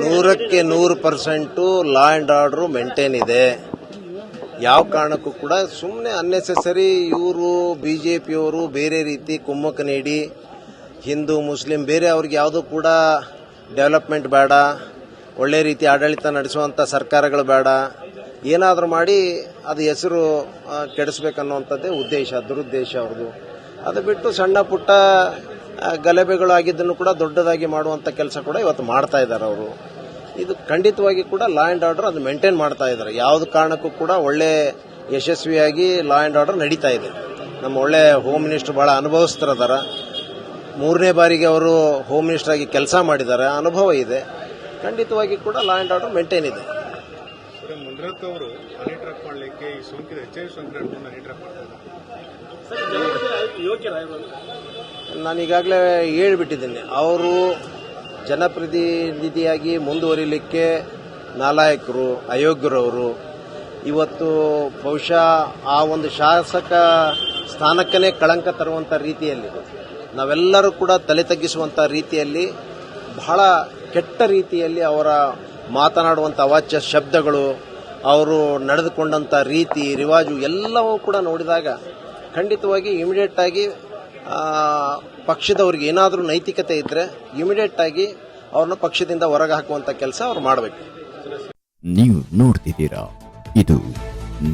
ನೂರಕ್ಕೆ ನೂರು percent law and order maintain ಇದೆ. ಯಾವ ಕಾರಣಕ್ಕೂ ಕೂಡ ಸುಮ್ಮನೆ ಅನ್ನೆಸೆಸರಿ ಇವರು ಬಿ ಜೆ ಪಿಯವರು ಬೇರೆ ರೀತಿ ಕುಮ್ಮಕ್ಕ ನೀಡಿ, ಹಿಂದೂ, ಮುಸ್ಲಿಂ ಬೇರೆ ಅವ್ರಿಗೆ ಯಾವುದೂ ಕೂಡ ಡೆವಲಪ್ಮೆಂಟ್ ಬೇಡ, ಒಳ್ಳೆ ರೀತಿ ಆಡಳಿತ ನಡೆಸುವಂಥ ಸರ್ಕಾರಗಳು ಬೇಡ, ಏನಾದರೂ ಮಾಡಿ ಅದು ಹೆಸರು ಕೆಡಿಸ್ಬೇಕನ್ನುವಂಥದ್ದೇ ಉದ್ದೇಶ, ದುರುದ್ದೇಶ ಅವ್ರದ್ದು. ಅದು ಬಿಟ್ಟು ಸಣ್ಣ ಪುಟ್ಟ ಆ, ಗಲಭೆಗಳು ಆಗಿದ್ದನ್ನು ಕೂಡ ದೊಡ್ಡದಾಗಿ ಮಾಡುವಂಥ ಕೆಲಸ ಕೂಡ ಇವತ್ತು ಮಾಡ್ತಾ ಇದ್ದಾರೆ ಅವರು. ಇದು ಖಂಡಿತವಾಗಿ ಕೂಡ ಲಾ ಆ್ಯಂಡ್ ಆರ್ಡರ್ ಅದು ಮೇಂಟೈನ್ ಮಾಡ್ತಾ ಇದ್ದಾರೆ. ಯಾವ್ದು ಕಾರಣಕ್ಕೂ ಕೂಡ ಒಳ್ಳೆ ಯಶಸ್ವಿಯಾಗಿ ಲಾ ಆ್ಯಂಡ್ ಆರ್ಡರ್ ನಡೀತಾ ಇದೆ. ನಮ್ಮ ಒಳ್ಳೆ ಹೋಮ್ ಮಿನಿಸ್ಟರ್ ಬಹಳ ಅನುಭವಿಸ್ತಿರದಾರ ಮೂರನೇ ಬಾರಿಗೆ ಅವರು ಹೋಮ್ ಮಿನಿಸ್ಟರ್ ಆಗಿ ಕೆಲಸ ಮಾಡಿದ್ದಾರೆ. ಅನುಭವ ಇದೆ. ಖಂಡಿತವಾಗಿ ಕೂಡ ಲಾ ಆ್ಯಂಡ್ ಆರ್ಡರ್ ಮೇಂಟೈನ್ ಇದೆ. ಅವರು ಹನಿ ಟ್ರ್ಯಾಪ್ ಮಾಡಲಿಕ್ಕೆ ಈ ಸೋಂಕಿತ ಎಚ್ ಐ ಸೋಂಕಿತ ಹಿಡ್ಕೊಂಡು ಹನಿ ಟ್ರ್ಯಾಪ್ ಮಾಡ್ತಾರೆ ನಾನು ಈಗಾಗಲೇ ಹೇಳಿಬಿಟ್ಟಿದ್ದೀನಿ, ಅವರು ಜನಪ್ರತಿನಿಧಿಯಾಗಿ ಮುಂದುವರಿಲಿಕ್ಕೆ ನಾಲಾಯಕರು, ಅಯೋಗ್ಯರವರು. ಇವತ್ತು ಬಹುಶಃ ಆ ಒಂದು ಶಾಸಕ ಸ್ಥಾನಕ್ಕನೇ ಕಳಂಕ ತರುವಂಥ ರೀತಿಯಲ್ಲಿ, ನಾವೆಲ್ಲರೂ ಕೂಡ ತಲೆ ತಗ್ಗಿಸುವಂಥ ರೀತಿಯಲ್ಲಿ, ಬಹಳ ಕೆಟ್ಟ ರೀತಿಯಲ್ಲಿ ಅವರ ಮಾತನಾಡುವಂಥ ಅವಾಚ್ಯ ಶಬ್ದಗಳು, ಅವರು ನಡೆದುಕೊಂಡಂಥ ರೀತಿ, ರಿವಾಜು ಎಲ್ಲವೂ ಕೂಡ ನೋಡಿದಾಗ ಖಂಡಿತವಾಗಿ ಇಮಿಡಿಯೇಟ್ ಆಗಿ ಪಕ್ಷದವ್ರಿಗೆ ಏನಾದರೂ ನೈತಿಕತೆ ಇದ್ದರೆ ಇಮಿಡಿಯೇಟ್ ಆಗಿ ಅವ್ರನ್ನ ಪಕ್ಷದಿಂದ ಹೊರಗೆ ಹಾಕುವಂಥ ಕೆಲಸ ಅವ್ರು ಮಾಡಬೇಕು. ನೀವು ನೋಡ್ತಿದ್ದೀರಾ? ಇದು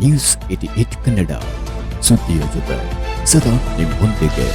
ನ್ಯೂಸ್ ಏಟಿ ಏಟ್ ಕನ್ನಡ. ಸುದ್ದಿಯ ಜೊತೆ ಸದಾ ನಿಮ್ಮೊಂದಿಗೆ.